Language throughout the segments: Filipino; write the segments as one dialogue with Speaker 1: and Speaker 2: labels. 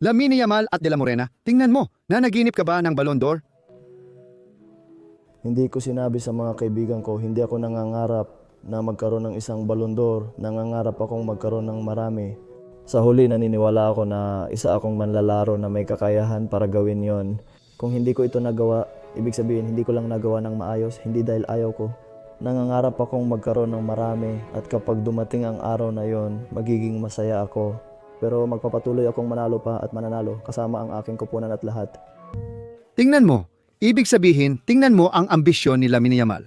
Speaker 1: Lamine Yamal at De La Morena, tingnan mo, nanaginip ka ba ng Ballon d'Or?
Speaker 2: Hindi ko sinabi sa mga kaibigan ko, hindi ako nangangarap na magkaroon ng isang Ballon d'Or. Nangangarap akong magkaroon ng marami. Sa huli, naniniwala ako na isa akong manlalaro na may kakayahan para gawin yon. Kung hindi ko ito nagawa, ibig sabihin hindi ko lang nagawa ng maayos, hindi dahil ayaw ko. Nangangarap akong magkaroon ng marami at kapag dumating ang araw na yon, magiging masaya ako. Pero magpapatuloy akong manalo pa at mananalo kasama ang aking kupunan at lahat.
Speaker 1: Tingnan mo, ibig sabihin, tingnan mo ang ambisyon ni Lamine Yamal.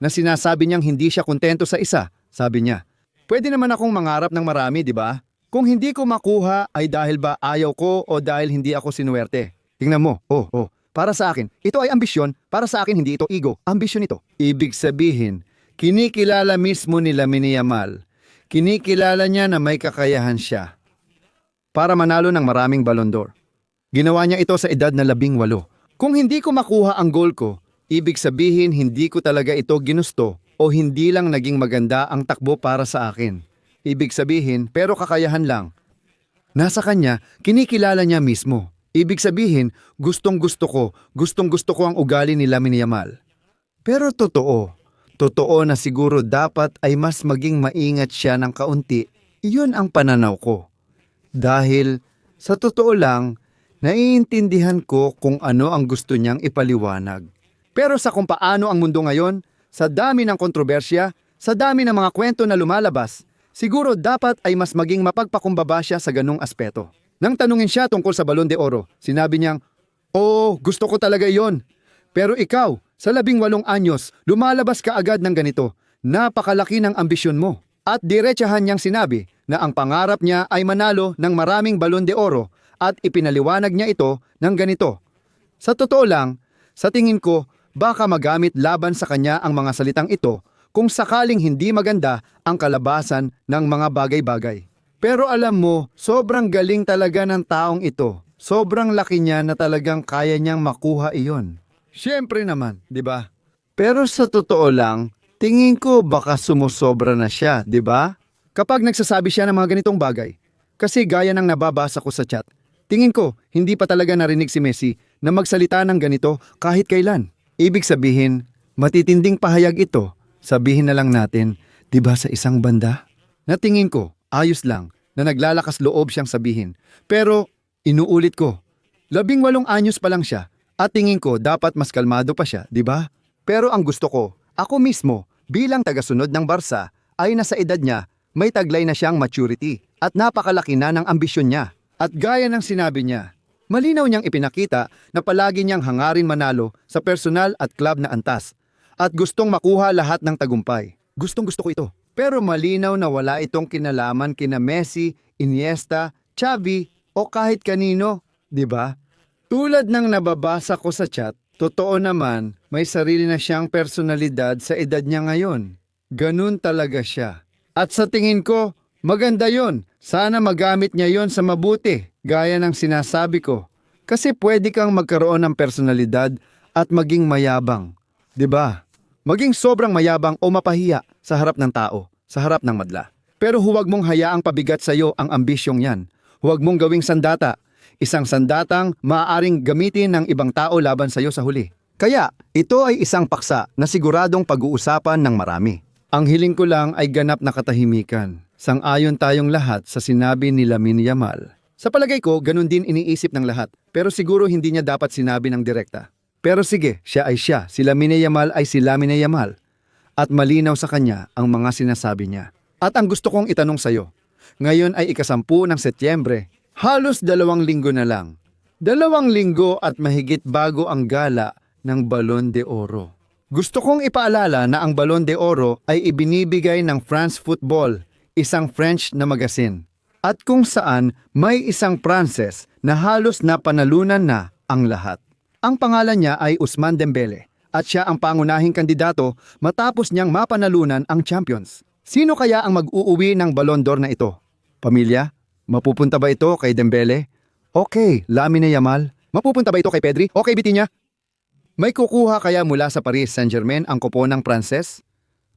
Speaker 1: Na sinasabi niyang hindi siya kontento sa isa, sabi niya. Pwede naman akong mangarap ng marami, di ba? Kung hindi ko makuha ay dahil ba ayaw ko o dahil hindi ako sinuwerte. Tingnan mo, oh, oh. Para sa akin, ito ay ambisyon, para sa akin hindi ito ego, ambisyon ito. Ibig sabihin, kinikilala mismo ni Lamine Yamal. Kinikilala niya na may kakayahan siya para manalo ng maraming Ballon d'Or. Ginawa niya ito sa edad na labing walo. Kung hindi ko makuha ang goal ko, ibig sabihin hindi ko talaga ito ginusto o hindi lang naging maganda ang takbo para sa akin. Ibig sabihin, pero kakayahan lang. Nasa kanya, kinikilala niya mismo. Ibig sabihin, gustong gusto ko, gustong gusto ko ang ugali ni Lamine Yamal. Pero totoo, totoo na siguro dapat ay mas maging maingat siya ng kaunti. Iyon ang pananaw ko. Dahil sa totoo lang, naiintindihan ko kung ano ang gusto niyang ipaliwanag. Pero sa kung paano ang mundo ngayon, sa dami ng kontrobersya, sa dami ng mga kwento na lumalabas, siguro dapat ay mas maging mapagpakumbaba siya sa ganong aspeto. Nang tanungin siya tungkol sa Balon de Oro, sinabi niyang, Oo, gusto ko talaga iyon. Pero ikaw, sa labing walong anyos, lumalabas ka agad ng ganito. Napakalaki ng ambisyon mo. At diretsahan niyang sinabi na ang pangarap niya ay manalo ng maraming balon de oro at ipinaliwanag niya ito ng ganito. Sa totoo lang, sa tingin ko, baka magamit laban sa kanya ang mga salitang ito kung sakaling hindi maganda ang kalabasan ng mga bagay-bagay. Pero alam mo, sobrang galing talaga ng taong ito. Sobrang laki niya na talagang kaya niyang makuha iyon. Siyempre naman, di ba? Pero sa totoo lang, tingin ko baka sumusobra na siya, di ba? Kapag nagsasabi siya ng mga ganitong bagay. Kasi gaya ng nababasa ko sa chat, tingin ko hindi pa talaga narinig si Messi na magsalita ng ganito kahit kailan. Ibig sabihin, matitinding pahayag ito. Sabihin na lang natin, di ba sa isang banda? Na tingin ko, ayos lang, na naglalakas loob siyang sabihin. Pero, inuulit ko, labing walong anyos pa lang siya, at tingin ko dapat mas kalmado pa siya, di ba? Pero ang gusto ko, ako mismo, bilang tagasunod ng Barsa, ay nasa edad niya, may taglay na siyang maturity, at napakalaki na ng ambisyon niya. At gaya ng sinabi niya, malinaw niyang ipinakita na palagi niyang hangarin manalo sa personal at club na antas, at gustong makuha lahat ng tagumpay. Gustong gusto ko ito. Pero malinaw na wala itong kinalaman kina Messi, Iniesta, Xavi o kahit kanino, di ba? Tulad ng nababasa ko sa chat, totoo naman may sarili na siyang personalidad sa edad niya ngayon. Ganun talaga siya. At sa tingin ko, maganda yon. Sana magamit niya yon sa mabuti, gaya ng sinasabi ko. Kasi pwede kang magkaroon ng personalidad at maging mayabang. ba? Maging sobrang mayabang o mapahiya sa harap ng tao, sa harap ng madla. Pero huwag mong hayaang pabigat sa iyo ang ambisyong yan. Huwag mong gawing sandata. Isang sandatang maaaring gamitin ng ibang tao laban sa iyo sa huli. Kaya, ito ay isang paksa na siguradong pag-uusapan ng marami. Ang hiling ko lang ay ganap na katahimikan. Sang-ayon tayong lahat sa sinabi ni Lamine Yamal. Sa palagay ko, ganun din iniisip ng lahat. Pero siguro hindi niya dapat sinabi ng direkta. Pero sige, siya ay siya. Si Lamine Yamal ay si Lamine Yamal. At malinaw sa kanya ang mga sinasabi niya. At ang gusto kong itanong sa'yo, ngayon ay ikasampu ng Setyembre. Halos dalawang linggo na lang. Dalawang linggo at mahigit bago ang gala ng Balon de Oro. Gusto kong ipaalala na ang Balon de Oro ay ibinibigay ng France Football, isang French na magasin. At kung saan may isang Pranses na halos napanalunan na ang lahat. Ang pangalan niya ay Usman Dembele at siya ang pangunahing kandidato matapos niyang mapanalunan ang Champions. Sino kaya ang mag-uuwi ng Ballon d'Or na ito? Pamilya? Mapupunta ba ito kay Dembele? Okay, Lamine Yamal. Mapupunta ba ito kay Pedri? Okay, Bitinha. May kukuha kaya mula sa Paris Saint-Germain ang koponang Pranses?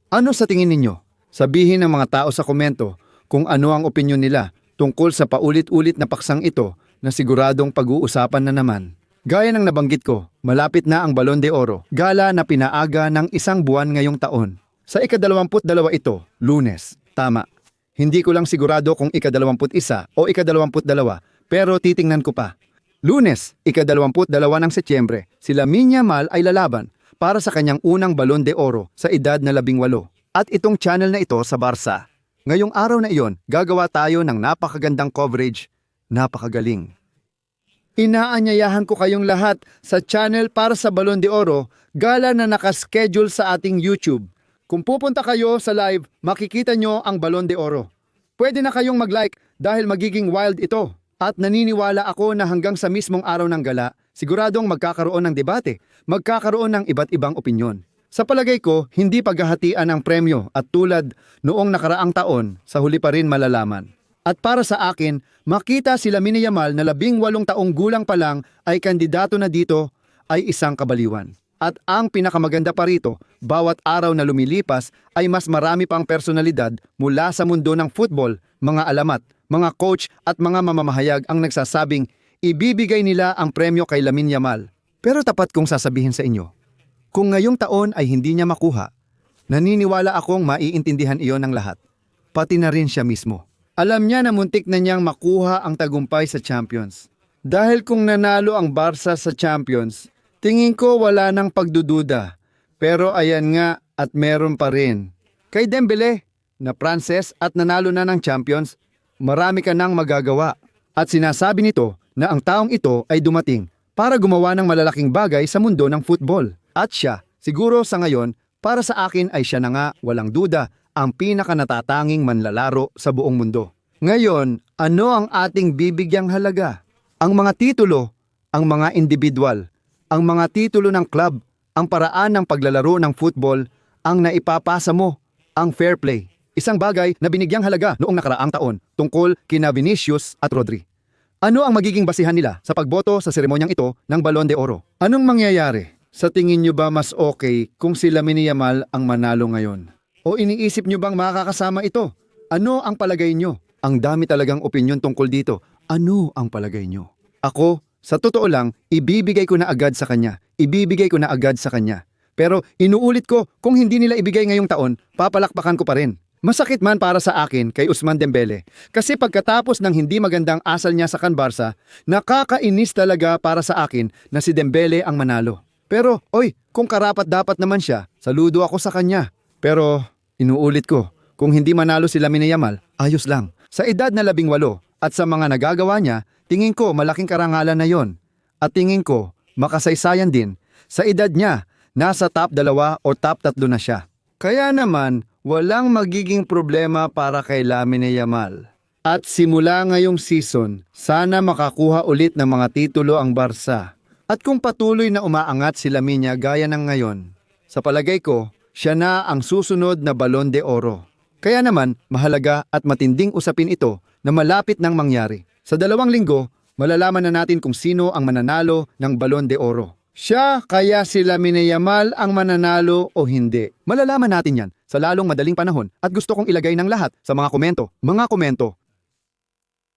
Speaker 1: Ano sa tingin ninyo? Sabihin ng mga tao sa komento kung ano ang opinyon nila tungkol sa paulit-ulit na paksang ito na siguradong pag-uusapan na naman. Gaya ng nabanggit ko, malapit na ang Balon de Oro, gala na pinaaga ng isang buwan ngayong taon. Sa ikadalawamput dalawa ito, lunes. Tama. Hindi ko lang sigurado kung ikadalawamput isa o ikadalawamput dalawa, pero titingnan ko pa. Lunes, ikadalawamput dalawa ng Setyembre, si Lamine Yamal ay lalaban para sa kanyang unang Balon de Oro sa edad na labing walo. At itong channel na ito sa Barca. Ngayong araw na iyon, gagawa tayo ng napakagandang coverage, napakagaling. Inaanyayahan ko kayong lahat sa channel para sa Balon de Oro, gala na nakaschedule sa ating YouTube. Kung pupunta kayo sa live, makikita nyo ang Balon de Oro. Pwede na kayong mag-like dahil magiging wild ito. At naniniwala ako na hanggang sa mismong araw ng gala, siguradong magkakaroon ng debate, magkakaroon ng iba't ibang opinyon. Sa palagay ko, hindi paghahatian ang premyo at tulad noong nakaraang taon, sa huli pa rin malalaman. At para sa akin, makita si Lamine Yamal na labing walong taong gulang pa lang ay kandidato na dito ay isang kabaliwan. At ang pinakamaganda pa rito, bawat araw na lumilipas ay mas marami pang personalidad mula sa mundo ng football, mga alamat, mga coach at mga mamamahayag ang nagsasabing ibibigay nila ang premyo kay Lamine Yamal. Pero tapat kong sasabihin sa inyo, kung ngayong taon ay hindi niya makuha, naniniwala akong maiintindihan iyon ng lahat. Pati na rin siya mismo. Alam niya na muntik na niyang makuha ang tagumpay sa Champions. Dahil kung nanalo ang Barca sa Champions, tingin ko wala nang pagdududa. Pero ayan nga at meron pa rin. Kay Dembele, na Pranses at nanalo na ng Champions, marami ka nang magagawa. At sinasabi nito na ang taong ito ay dumating para gumawa ng malalaking bagay sa mundo ng football. At siya, siguro sa ngayon, para sa akin ay siya na nga, walang duda, ang pinakanatatanging manlalaro sa buong mundo. Ngayon, ano ang ating bibigyang halaga? Ang mga titulo, ang mga individual, ang mga titulo ng club, ang paraan ng paglalaro ng football, ang naipapasa mo, ang fair play. Isang bagay na binigyang halaga noong nakaraang taon tungkol kina Vinicius at Rodri. Ano ang magiging basihan nila sa pagboto sa seremonyang ito ng Balon de Oro? Anong mangyayari? Sa tingin nyo ba mas okay kung si Lamine Yamal ang manalo ngayon? O iniisip nyo bang makakasama ito? Ano ang palagay nyo? Ang dami talagang opinyon tungkol dito. Ano ang palagay nyo? Ako, sa totoo lang, ibibigay ko na agad sa kanya. Ibibigay ko na agad sa kanya. Pero inuulit ko, kung hindi nila ibigay ngayong taon, papalakpakan ko pa rin. Masakit man para sa akin kay Usman Dembele kasi pagkatapos ng hindi magandang asal niya sa Canbarsa, nakakainis talaga para sa akin na si Dembele ang manalo. Pero, oy, kung karapat dapat naman siya, saludo ako sa kanya. Pero, inuulit ko, kung hindi manalo si Lamine Yamal, ayos lang. Sa edad na labing walo at sa mga nagagawa niya, tingin ko malaking karangalan na yon. At tingin ko, makasaysayan din, sa edad niya, nasa top dalawa o top tatlo na siya. Kaya naman, walang magiging problema para kay Lamine Yamal. At simula ngayong season, sana makakuha ulit ng mga titulo ang Barca. At kung patuloy na umaangat si Lamine gaya ng ngayon, sa palagay ko, siya na ang susunod na Balon de Oro. Kaya naman, mahalaga at matinding usapin ito na malapit nang mangyari. Sa dalawang linggo, malalaman na natin kung sino ang mananalo ng Balon de Oro. Siya kaya si Lamine Yamal ang mananalo o hindi. Malalaman natin yan sa lalong madaling panahon at gusto kong ilagay ng lahat sa mga komento. Mga komento